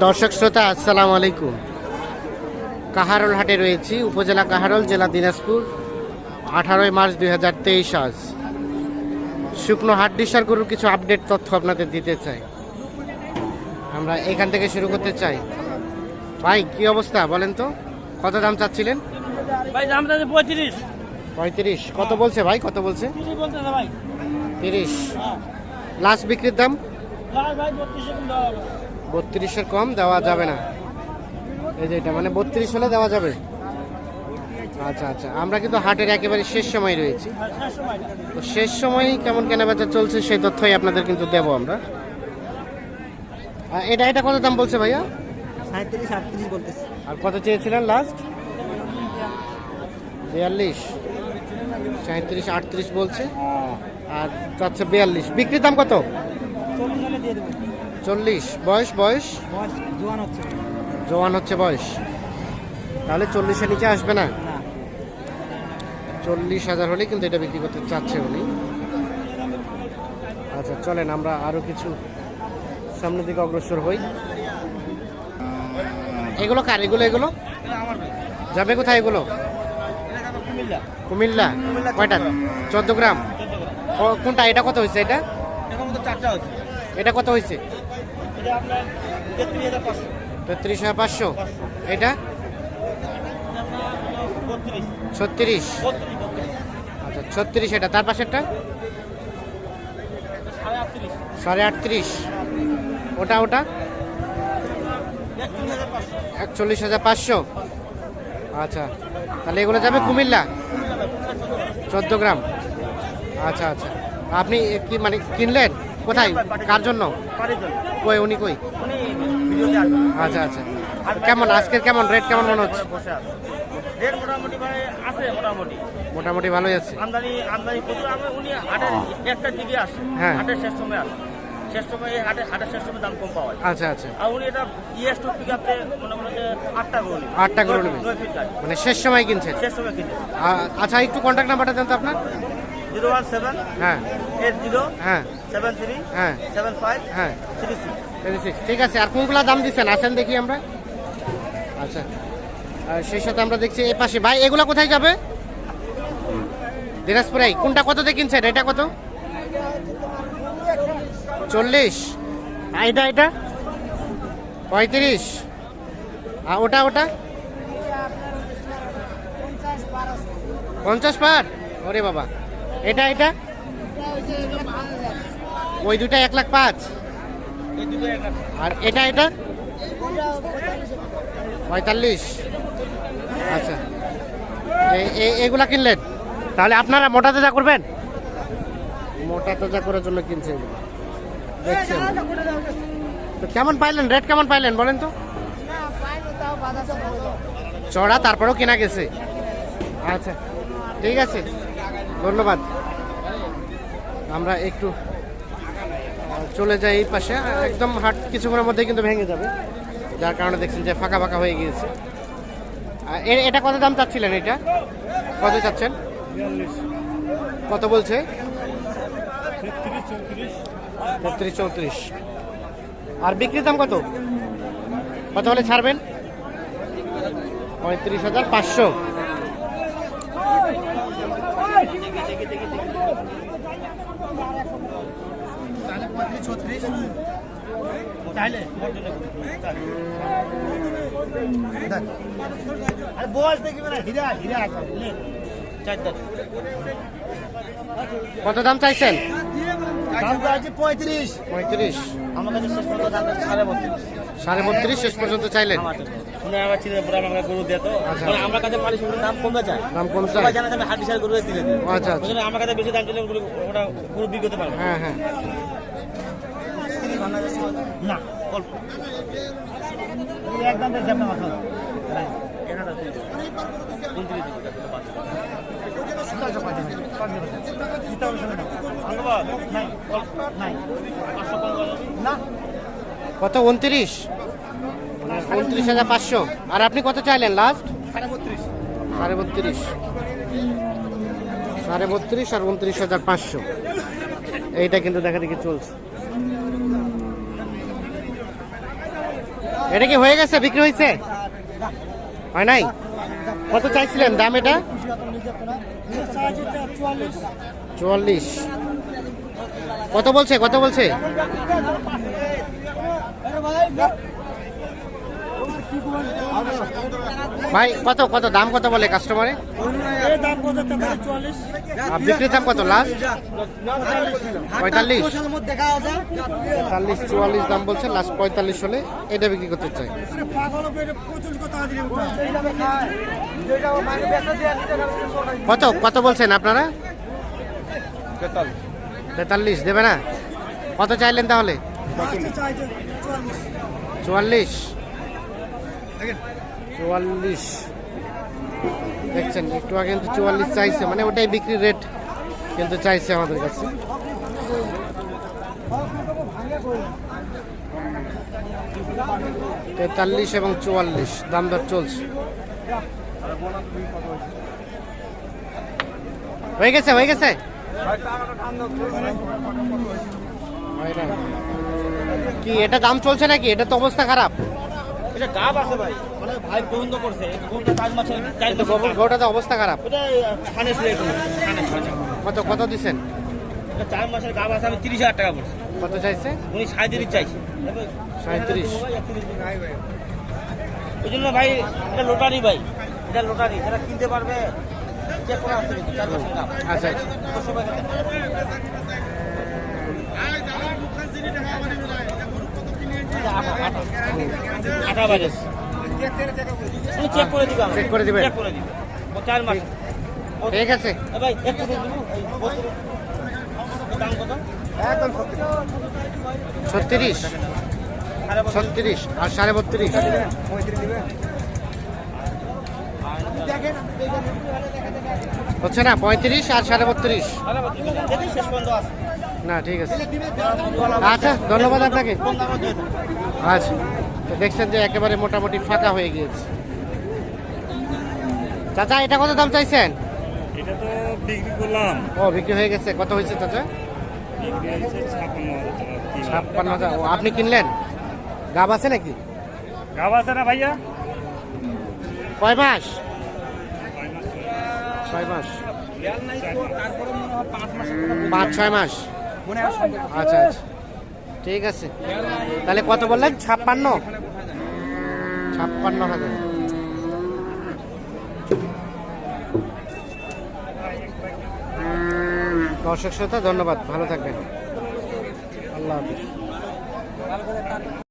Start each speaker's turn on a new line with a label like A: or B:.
A: দর্শক শ্রোতা আসসালামু আলাইকুম। কাহারোল হাটে রয়েছি উপজেলা কাহারোল জেলা দিনাজপুর আঠারোই মার্চ দুই হাজার তেইশ আজ। শুকনো হাট ডিসার গরুর কিছু আপডেট তথ্য আপনাদের দিতে চাই। আমরা এখান থেকে শুরু করতে চাই। ভাই কি অবস্থা বলেন তো? কত দাম চাচ্ছিলেন?
B: ভাই দাম চাচ্ছে পঁয়ত্রিশ।
A: পঁয়ত্রিশ। কত বলছে ভাই? কত বলছে?
B: তিরিশ হ্যাঁ।
A: লাস্ট বিক্রির দাম?
B: ভাই
A: বত্রিশের কম দেওয়া যাবে না। এই যে এটা মানে বত্রিশ হলে দেওয়া যাবে। আচ্ছা আচ্ছা। আমরা কিন্তু হাটের একেবারে শেষ সময় রয়েছি। তো শেষ সময় কেমন কেনাবেচা চলছে সেই তথ্যই আপনাদের কিন্তু দেবো আমরা। এটা এটা কত দাম বলছে ভাইয়া?
B: সাঁত্রিশ আটত্রিশ বলতেছে।
A: আর কত চেয়েছিলেন লাস্ট বিয়াল্লিশ। সাঁত্রিশ আটত্রিশ বলছে। আর চাচ্ছে বিয়াল্লিশ। বিক্রির দাম কত?
B: চল্লিশ।
A: বয়স বয়স?
B: জোয়ান হচ্ছে।
A: বয়স। তাহলে চল্লিশের নিচে আসবে না? চল্লিশ হাজার হলে কিন্তু এটা বিক্রি করতে চাচ্ছে উনি। আচ্ছা চলেন আমরা আরও কিছু সামনের দিকে অগ্রসর হই। এগুলো কার? এগুলো এগুলো? যাবে কোথায় এগুলো?
B: কুমিল্লা।
A: কয়টা? চোদ্দ গ্রাম কোনটা? এটা কত হয়েছে এটা?
B: চারটা হচ্ছে
A: এটা কত হয়েছে?
B: তেত্রিশ হাজার পাঁচশো।
A: এটা? ছত্রিশ। আচ্ছা ছত্রিশ এটা। তার পাশেরটা?
B: সাড়ে আটত্রিশ।
A: ওটা ওটা? একচল্লিশ হাজার পাঁচশো। আচ্ছা তাহলে এগুলো যাবে কুমিল্লা? চোদ্দ গ্রাম। আচ্ছা আচ্ছা। আপনি কি মানে কিনলেন? কোথায়? কার জন্য? কই উনি কই? আচ্ছা আচ্ছা। কেমন আজকের কেমন? রেট কেমন মনে হচ্ছে?
B: রেট মোটামুটি মানে আছে মোটামুটি।
A: মোটামুটি ভালোই আছে।
B: আমদানি আমদানি প্রচুর। আমি উনি হাটের দিকে আসে।
A: হ্যাঁ।
B: হাটের শেষ সময় আসে। শেষ সময় এই হাটের শেষ সময় দাম কম পাওয়া যায়।
A: আচ্ছা আচ্ছা।
B: আর উনি এটা ইএস টু পিক আপতে মনে করেন আটটা গরু নেবে।
A: আটটা গরু নেবে। মানে শেষ সময় কিনছেন?
B: শেষ সময়
A: আচ্ছা একটু কন্ট্যাক্ট নাম্বারটা দেন তো আপনার।
B: জিরো ওয়ান সেভেন
A: হ্যাঁ।
B: এইট জিরো
A: হ্যাঁ।
B: সেভেন থ্রি
A: হ্যাঁ।
B: সেভেন ফাইভ
A: হ্যাঁ।
B: Three six.
A: ঠিক আছে আর কোনগুলা দাম দিচ্ছেন? আসেন দেখি আমরা। আচ্ছা। সেই সাথে আমরা দেখছি এই পাশে। ভাই এগুলা কোথায় যাবে? দিনাজপুরে। কোনটা কত দিয়ে কিনছেন? এটা কত? চল্লিশ। আর এটা এটা? পঁয়ত্রিশ। আর ওটা ওটা? পঞ্চাশ পার। ওরে বাবা। এটা এটা? ওই দুটা এক লাখ পাঁচ। আর এটা এটা? পঁয়তাল্লিশ। আচ্ছা। এগুলা কিনলেন? তাহলে আপনারা মোটা তাজা করবেন? মোটা তাজা করার জন্য কিনছে এগুলো দেখছেন। তো কেমন পাইলেন? রেট কেমন পাইলেন বলেন তো? চড়া তারপরেও কেনা গেছে। আচ্ছা। ঠিক আছে। ধন্যবাদ। আমরা একটু চলে যাই এই পাশে। একদম হাট কিছুক্ষণের মধ্যেই কিন্তু ভেঙে যাবে। যার কারণে দেখছেন যে ফাঁকা ফাঁকা হয়ে গিয়েছে। এটা কত দাম চাচ্ছিলেন এটা? কত চাচ্ছেন? কত বলছে? বত্রিশ চৌত্রিশ। আর বিক্রির দাম কত? কত হলে ছাড়বেন? পঁয়ত্রিশ হাজার পাঁচশো।
B: চাইলে? আরে বয়স দেখবি না হিরা হিরা আছে। চার দাঁত।
A: কত দাম চাইছেন?
B: আছে পঁয়ত্রিশ।
A: পঁয়ত্রিশ।
B: আমার কাছে শেষ পর্যন্ত দাম সাড়ে বত্রিশ।
A: সাড়ে বত্রিশ শেষ পর্যন্ত চাইলেন?
B: আমার ছিল গরু দিয়ে তো।
A: আচ্ছা।
B: মানে আমার কাছে পারি সেগুলো দাম কমে যায়।
A: দাম কম চাই
B: সবাই জানে হাট বিশাল গরু দিলে
A: আচ্ছা আচ্ছা।
B: আমার কাছে বেশি দাম দিলে ওটা গরু বিক্রি করতে পারবে।
A: হ্যাঁ হ্যাঁ
B: না অল্প একদম দেখছি আপনার মাথা এক হাজার তিরিশ। উনত্রিশ দিবি, তারপরে পাঁচ। ধন্যবাদ। নাই, অল্প, না
A: কত, উনত্রিশ? উনত্রিশ হাজার পাঁচশো। আর আপনি কত চাইলেন লাস্ট
B: সাড়ে বত্রিশ।
A: সাড়ে বত্রিশ আর উনত্রিশ হাজার পাঁচশো। এইটা কিন্তু দেখা দেখি চলছে। এটা কি হয়ে গেছে? বিক্রি হয়েছে? হয় নাই? কত চাইছিলেন দাম এটা? চুয়াল্লিশ। কত বলছে? কত বলছে? ভাই কত কত দাম কত বলে কাস্টমারে বিক্রির দাম কত? লাস্ট পঁয়তাল্লিশ। পঁয়তাল্লিশ চুয়াল্লিশ দাম বলছে লাস্ট পঁয়তাল্লিশ হলে এটা বিক্রি করতে চাই। কত কত বলছেন আপনারা? তেতাল্লিশ। দেবে না? কত চাইলেন তাহলে? চুয়াল্লিশ। চুয়াল্লিশ। দেখছেন, একটু আগে কিন্তু চুয়াল্লিশ চাইছে মানে ওটাই বিক্রি রেট কিন্তু চাইছে আমাদের কাছে। তেতাল্লিশ এবং চুয়াল্লিশ, দাম দর চলছে। হয়ে গেছে হয়ে গেছে? কি, এটা দাম চলছে নাকি? এটা তো অবস্থা খারাপ।
B: এটা গাব আছে ভাই মানে ভাই পছন্দ করছে কোনটা চার মাসের চার
A: গোবর অবস্থা খারাপ।
B: ওটা খানে কোনো
A: কত কত দিছেন
B: এটা চার মাসের গাব আছে আমি তিরিশ হাজার টাকা পড়ছে।
A: কত চাইছে?
B: উনি সাঁত্রিশ চাইছে।
A: সাঁত্রিশ
B: ওই জন্য ভাই এটা লোটারি ভাই এটা লোটারি। যারা কিনতে পারবে চার মাসের গাব।
A: আচ্ছা আচ্ছা।
B: আটা বাজেস চেক করে দিবে
A: Check করে দিবেন?
B: চেক করে দিবে। ও চার মাস।
A: ঠিক। আছে।
B: ভাই একটু দাম কত? একদম
A: ছত্রিশ। ছত্রিশ আর সাড়ে বত্রিশ। হচ্ছে না পঁয়ত্রিশ আর সাড়ে বত্রিশ।
B: শেষ পর্যন্ত আছে।
A: না ঠিক আছে। আচ্ছা ধন্যবাদ আপনাকে? আচ্ছা তো দেখছেন যে একেবারে মোটামুটি ফাঁকা হয়ে গিয়েছে। চাচা এটা কত দাম চাইছেন?
C: এটা তো বিক্রি করলাম।
A: ও বিক্রি হয়ে গেছে। কত হয়েছে চাচা?
C: ছাপ্পান্ন হাজার
A: ও আপনি কিনলেন? গাব আছে নাকি?
C: গাব আছে না ভাইয়া?
A: কয় মাস।
C: ছয় মাস।
A: পাঁচ ছয় মাস। আচ্ছা আচ্ছা। ঠিক আছে। তাহলে কত বললেন? ছাপ্পান্ন? ছাপ্পান্ন হাজার দর্শক শ্রোতা ধন্যবাদ। ভালো থাকবেন। আল্লাহ হাফিজ।